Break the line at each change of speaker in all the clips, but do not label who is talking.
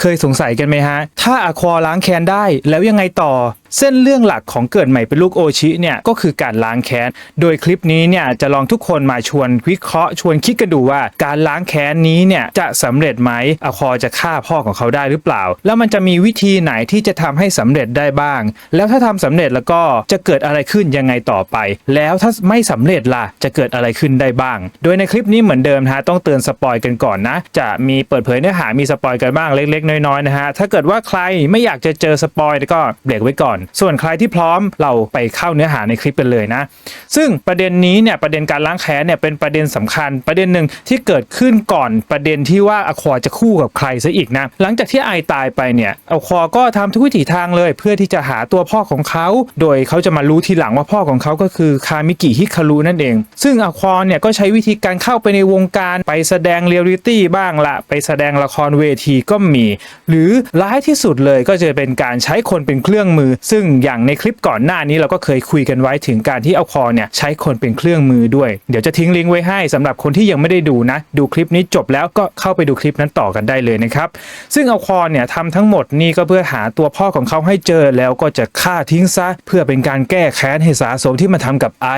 เคยสงสัยกันไหมฮะ ถ้าอควาล้างแค้นได้แล้วยังไงต่อ เส้นเรื่องหลักของเกิดใหม่เป็นลูกโอชิเนี่ยก็คือการล้างแค้น โดยคลิปนี้เนี่ยจะลองทุกคนมาชวนวิเคราะห์ชวนคิดกันดูว่าการล้างแค้นนี้เนี่ยจะสำเร็จไหมอควาจะฆ่าพ่อของเขาได้หรือเปล่า แล้วมันจะมีวิธีไหนที่จะทำให้สำเร็จได้บ้าง แล้วถ้าทำสำเร็จแล้วก็จะเกิดอะไรขึ้นยังไงต่อไป แล้วถ้าไม่สำเร็จล่ะจะเกิดอะไรขึ้นได้บ้าง โดยในคลิปนี้เหมือนเดิมนะฮะต้องเตือนสปอยกันก่อนนะ จะมีเปิดเผยเนื้อหามีสปอยกันบ้างเล็ก ๆ น้อยๆนะฮะถ้าเกิดว่าใครไม่อยากจะเจอสปอยก็เบรกไว้ก่อนส่วนใครที่พร้อมเราไปเข้าเนื้อหาในคลิปกันเลยนะ ซึ่งประเด็นนี้เนี่ยประเด็นการล้างแค้นเนี่ยเป็นประเด็นสำคัญ ประเด็นหนึ่งที่เกิดขึ้นก่อนประเด็นที่ว่าอควาจะคู่กับใครซะอีกนะ หลังจากที่ไอตายไปเนี่ยอควาก็ทำทุกวิถีทางเลย เพื่อที่จะหาตัวพ่อของเขา โดยเขาจะมารู้ทีหลังว่าพ่อของเขาก็คือคามิกิฮิคารุนั่นเอง ซึ่งอควาเนี่ยก็ใช้วิธีการเข้าไปในวงการไปแสดงเรียลลิตี้บ้างละไปแสดงละครเวทีก็มี หรือร้ายที่สุดเลยก็จะเป็นการใช้คนเป็นเครื่องมือซึ่งอย่างในคลิปก่อนหน้านี้เราก็เคยคุยกันไว้ถึงการที่เอาคอเนี่ยใช้คนเป็นเครื่องมือด้วย เดี๋ยวจะทิ้งลิงก์ไว้ให้สำหรับคนที่ยังไม่ได้ดูนะ ดูคลิปนี้จบแล้วก็เข้าไปดูคลิปนั้นต่อกันได้เลยนะครับซึ่งเอาคอเนี่ยทำทั้งหมดนี่ก็เพื่อหาตัวพ่อของเขาให้เจอแล้วก็จะฆ่าทิ้งซะ เพื่อเป็นการแก้แค้นให้สาสมที่มาทำกับไอ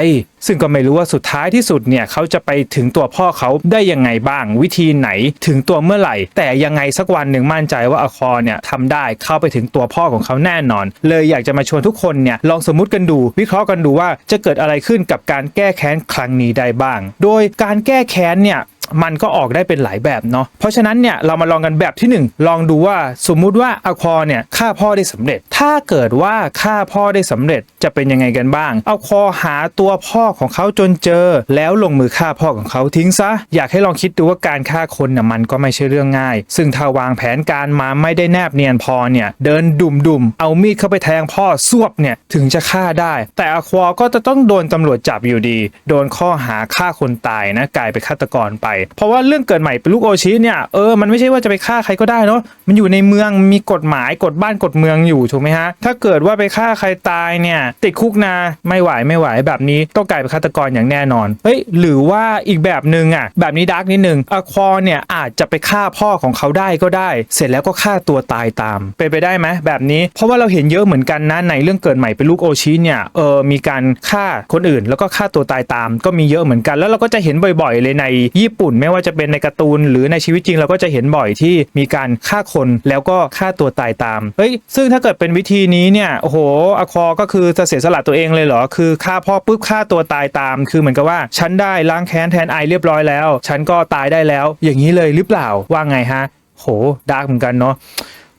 ซึ่งก็ไม่รู้ว่าสุดท้ายที่สุดเนี่ยเขาจะไปถึงตัวพ่อเขาได้ยังไงบ้าง วิธีไหนถึงตัวเมื่อไหร่ แต่ยังไงสักวันหนึ่งมั่นใจว่าอคอเนี่ยทำได้เข้าไปถึงตัวพ่อของเขาแน่นอน เลยอยากจะมาชวนทุกคนเนี่ยลองสมมติกันดู วิเคราะห์กันดูว่าจะเกิดอะไรขึ้นกับการแก้แค้นครั้งนี้ได้บ้าง โดยการแก้แค้นเนี่ย มันก็ออกได้เป็นหลายแบบเนาะเพราะฉะนั้นเนี่ยเรามาลองกันแบบที่หนึ่งลองดูว่าสมมุติว่าอควาเนี่ยฆ่าพ่อได้สำเร็จ ถ้าเกิดว่าฆ่าพ่อได้สำเร็จจะเป็นยังไงกันบ้างเอาคอหาตัวพ่อของเขาจนเจอ แล้วลงมือฆ่าพ่อของเขาทิ้งซะ อยากให้ลองคิดดูว่าการฆ่าคนน่ะมันก็ไม่ใช่เรื่องง่าย ซึ่งถ้าวางแผนการมาไม่ได้แนบเนียนพอเนี่ยเดินดุ่มดุมเอามีดเข้าไปแทงพ่อซวบเนี่ยถึงจะฆ่าได้ แต่อควาก็จะต้องโดนตำรวจจับอยู่ดี โดนข้อหาฆ่าคนตายนะกลายเป็นฆาตกรไปเพราะว่าเรื่องเกิดใหม่เป็นลูกโอชิเนี่ยเออมันไม่ใช่ว่าจะไปฆ่าใครก็ได้เนาะมันอยู่ในเมืองมีกฎหมายกฎบ้านกฎเมืองอยู่ถูกไหมฮะถ้าเกิดว่าไปฆ่าใครตายเนี่ยติดคุกนาไม่ไหวไม่ไหวแบบนี้ต้องกลายเป็นฆาตกรอย่างแน่นอนเฮ้ยหรือว่าอีกแบบหนึ่งอะแบบนี้ดาร์กนิดนึงอควาเนี่ยอาจจะไปฆ่าพ่อของเขาได้ก็ได้ เสร็จแล้วก็ฆ่าตัวตายตามเป็นไปได้ไหมแบบนี้ เพราะว่าเราเห็นเยอะเหมือนกันนะในเรื่องเกิดใหม่เป็นลูกโอชิเนี่ยเออมีการฆ่าคนอื่น แล้วก็ฆ่าตัวตายตาม ก็มีเยอะเหมือนกัน แล้วเราก็จะเห็นบ่อย ๆ เลยในญี่ปุ่นไม่ว่าจะเป็นในการ์ตูนหรือในชีวิตจริงเราก็จะเห็นบ่อยที่มีการฆ่าคนแล้วก็ฆ่าตัวตายตามเฮ้ยซึ่งถ้าเกิดเป็นวิธีนี้เนี่ยโอ้โหอคอก็คือจะเสียสละตัวเองเลยเหรอคือฆ่าพ่อปุ๊บฆ่าตัวตายตาม คือเหมือนกับว่าฉันได้ล้างแค้นแทนไอเรียบร้อยแล้ว ฉันก็ตายได้แล้ว อย่างนี้เลยหรือเปล่าว่าไงฮะโหดาร์กเหมือนกันเนาะ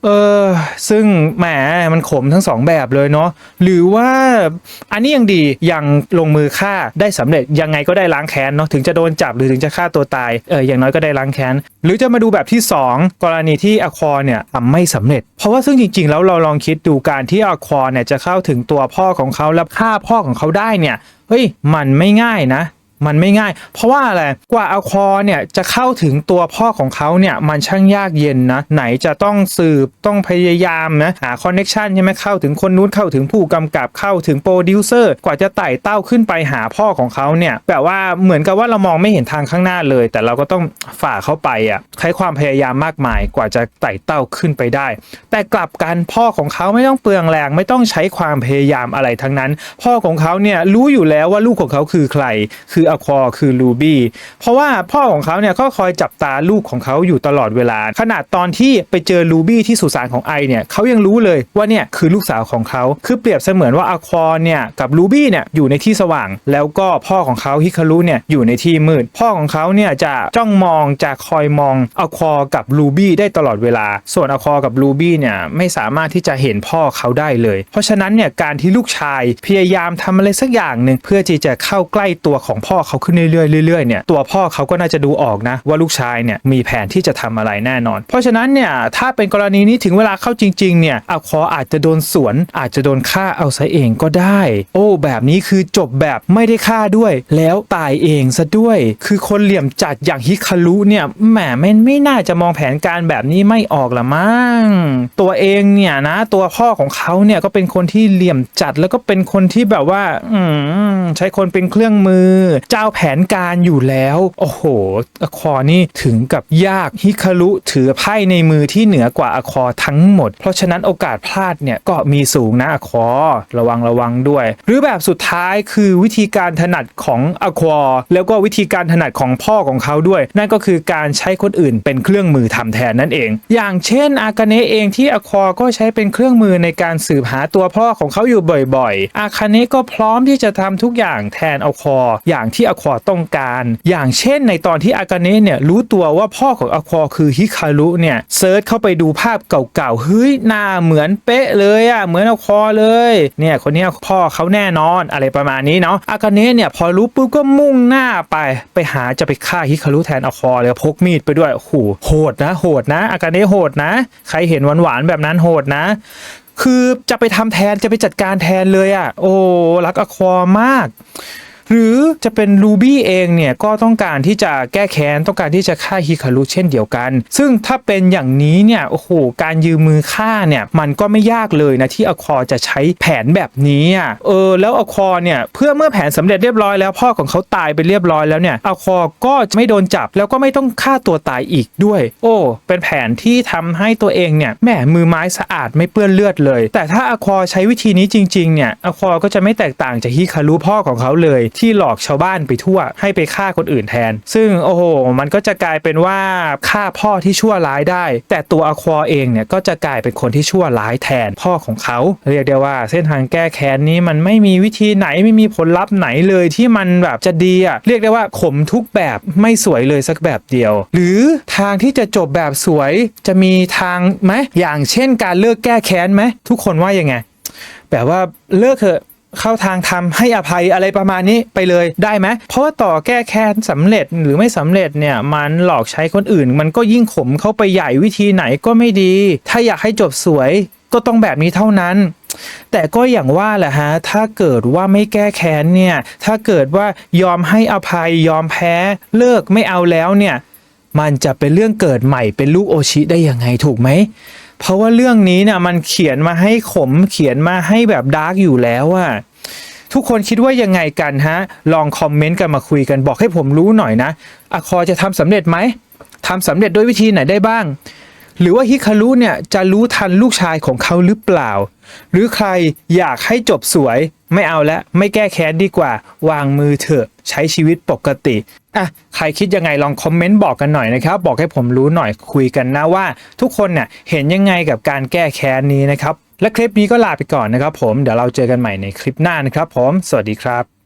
เออซึ่งแหมมันขมทั้งสองแบบเลยเนาะหรือว่าอันนี้ยังดียังลงมือฆ่าได้สำเร็จยังไงก็ได้ล้างแค้นเนาะถึงจะโดนจับหรือถึงจะฆ่าตัวตายเอออย่างน้อยก็ได้ล้างแค้นหรือจะมาดูแบบที่ 2 กรณีที่อควาเนี่ยทำไม่สำเร็จ เพราะว่าซึ่งจริง ๆ แล้วเราลองคิดดูการที่อควาเนี่ยจะเข้าถึงตัวพ่อของเขาแล้วฆ่าพ่อของเขาได้เนี่ยเฮ้ยมันไม่ง่ายนะ มันไม่ง่าย เพราะว่าอะไรกว่าเอาคอเนี่ยจะเข้าถึงตัวพ่อของเขาเนี่ยมันช่างยากเย็นนะ ไหนจะต้องสืบต้องพยายามนะหาคอนเน็ชันใช่ไหมเข้าถึงคนนู้นเข้าถึงผู้กำกับเข้าถึงโปรดิวเซอร์กว่าจะไต่เต้าขึ้นไปหาพ่อของเขาเนี่ยแบบว่าเหมือนกับว่าเรามองไม่เห็นทางข้างหน้าเลย แต่เราก็ต้องฝ่าเข้าไปอะใช้ความพยายามมากมายกว่าจะไต่เต้าขึ้นไปได้ แต่กลับกันพ่อของเขาไม่ต้องเปลืองแรง ไม่ต้องใช้ความพยายามอะไรทั้งนั้น พ่อของเขาเนี่ยรู้อยู่แล้วว่าลูกของเขาคือใคร คืออควาคือลูบี้เพราะว่าพ่อของเขาเนี่ยก็คอยจับตาลูกของเขาอยู่ตลอดเวลา ขนาดตอนที่ไปเจอลูบี้ที่สุสานของไอเนี่ยเขายังรู้เลยว่าเนี่ยคือลูกสาวของเขาคือเปรียบเสมือนว่าอควาเนี่ยกับลูบี้เนี่ยอยู่ในที่สว่าง แล้วก็พ่อของเขาฮิคารุเนี่ยอยู่ในที่มืดพ่อของเขาเนี่ยจะจ้องมองจะคอยมองอควากับลูบี้ได้ตลอดเวลา ส่วนอควากับลูบี้เนี่ยไม่สามารถที่จะเห็นพ่อเขาได้เลย เพราะฉะนั้นเนี่ยการที่ลูกชายพยายามทำอะไรสักอย่างหนึ่งเพื่อที่จะเข้าใกล้ตัวของพ่อเขาขึ้นเรื่อยๆเรื่อยๆเนี่ยตัวพ่อเขาก็น่าจะดูออกนะ ว่าลูกชายเนี่ยมีแผนที่จะทำอะไรแน่นอน เพราะฉะนั้นเนี่ยถ้าเป็นกรณีนี้ถึงเวลาเข้าจริงๆเนี่ยอควาอาจจะโดนสวนอาจจะโดนฆ่าเอาซะเองก็ได้ โอ้แบบนี้คือจบแบบไม่ได้ฆ่าด้วย แล้วตายเองซะด้วย คือคนเหลี่ยมจัดอย่างฮิคารุเนี่ยแหมไม่ไม่น่าจะมองแผนการแบบนี้ไม่ออกละมั้งตัวเองเนี่ยนะ ตัวพ่อของเขาเนี่ยก็เป็นคนที่เหลี่ยมจัดแล้วก็เป็นคนที่แบบว่า อืใช้คนเป็นเครื่องมือเจ้าแผนการอยู่แล้ว โอ้โหอคอนี่ถึงกับยากฮิคารุถือไพ่ในมือที่เหนือกว่าอคอทั้งหมด เพราะฉะนั้นโอกาสพลาดเนี่ยก็มีสูงนะอคอระวังระวังด้วย หรือแบบสุดท้ายคือวิธีการถนัดของอควอแล้วก็วิธีการถนัดของพ่อของเขาด้วย นั่นก็คือการใช้คนอื่นเป็นเครื่องมือทำแทนนั่นเอง อย่างเช่น อากาเนะเองที่อควอก็ใช้เป็นเครื่องมือในการสืบหาตัวพ่อของเขาอยู่บ่อยๆ อาคาเนะก็พร้อมที่จะทำทุกอย่างแทนอควออย่างที่อควอต้องการ อย่างเช่นในตอนที่อากาเนะเนี่ยรู้ตัวว่าพ่อของอควอคือฮิคารุเนี่ยเซิร์ชเข้าไปดูภาพเก่าๆเฮ้ยหน้าเหมือนเป๊ะเลยอะเหมือนอควอเลยเนี่ยคนนี้พ่อเขาแน่นอนอะไรประมาณนี้เนาะอากาเนะเนี่ยพอรู้ปุ๊บก็มุ่งหน้าไปไปหาจะไปฆ่าฮิคารุแทนอควอเลยพกมีดไปด้วยโอ้โหโหดนะ โหดนะอากาเนะโหดนะ ใครเห็นหวานๆแบบนั้นโหดนะคือจะไปทำแทนจะไปจัดการแทนเลยอะ่ะ โอ้รักอความาก หรือจะเป็นลูบี้เองเนี่ยก็ต้องการที่จะแก้แค้นต้องการที่จะฆ่าฮิคารุเช่นเดียวกัน ซึ่งถ้าเป็นอย่างนี้เนี่ยโอ้โหการยืมมือฆ่าเนี่ยมันก็ไม่ยากเลยนะที่อควอจะใช้แผนแบบนี้อะเออแล้วอควอเนี่ยเพื่อเมื่อแผนสำเร็จเรียบร้อยแล้วพ่อของเขาตายไปเรียบร้อยแล้วเนี่ยอควอก็ไม่โดนจับแล้วก็ไม่ต้องฆ่าตัวตายอีกด้วย โอ้เป็นแผนที่ทำให้ตัวเองเนี่ยแหมมือไม้สะอาดไม่เปื้อนเลือดเลย แต่ถ้าอควอใช้วิธีนี้จริงๆเนี่ยอควอก็จะไม่แตกต่างจากฮิคารุพ่อของเขาเลยที่หลอกชาวบ้านไปทั่ว ให้ไปฆ่าคนอื่นแทน ซึ่งโอ้โห มันก็จะกลายเป็นว่าฆ่าพ่อที่ชั่วร้ายได้ แต่ตัวอควอเองเนี่ยก็จะกลายเป็นคนที่ชั่วร้ายแทนพ่อของเขา เรียกได้ว่าเส้นทางแก้แค้นนี้มันไม่มีวิธีไหนไม่มีผลลัพธ์ไหนเลยที่มันแบบจะดีอะเรียกได้ว่าขมทุกแบบไม่สวยเลยสักแบบเดียว หรือทางที่จะจบแบบสวยจะมีทางไหมอย่างเช่นการเลิกแก้แค้นไหมทุกคนว่ายังไงแบบว่าเลิกเถอะ เข้าทางทำให้อภัยอะไรประมาณนี้ไปเลยได้ไหมเพราะว่าต่อแก้แค้นสำเร็จหรือไม่สำเร็จเนี่ยมันหลอกใช้คนอื่น มันก็ยิ่งขมเข้าไปใหญ่วิธีไหนก็ไม่ดี ถ้าอยากให้จบสวยก็ต้องแบบนี้เท่านั้น แต่ก็อย่างว่าแหละฮะ ถ้าเกิดว่าไม่แก้แค้นเนี่ย ถ้าเกิดว่ายอมให้อภัยยอมแพ้เลิกไม่เอาแล้วเนี่ย มันจะเป็นเรื่องเกิดใหม่เป็นลูกโอชิได้ยังไงถูกไหม เพราะว่าเรื่องนี้เนี่ยมันเขียนมาให้ขมเขียนมาให้แบบดาร์กอยู่แล้วอะทุกคนคิดว่ายังไงกันฮะ ลองคอมเมนต์กันมาคุยกันบอกให้ผมรู้หน่อยนะอะคอจะทำสำเร็จไหมทำสำเร็จด้วยวิธีไหนได้บ้าง หรือว่าฮิคารุเนี่ยจะรู้ทันลูกชายของเขาหรือเปล่า หรือใครอยากให้จบสวย ไม่เอาแล้วไม่แก้แค้นดีกว่า วางมือเถอะใช้ชีวิตปกติอะใครคิดยังไงลองคอมเมนต์บอกกันหน่อยนะครับ บอกให้ผมรู้หน่อยคุยกันนะว่า ทุกคนเนี่ยเห็นยังไงกับการแก้แค้นนี้นะครับ และคลิปนี้ก็ลาไปก่อนนะครับ ผมเดี๋ยวเราเจอกันใหม่ในคลิปหน้านะครับ ผม สวัสดีครับ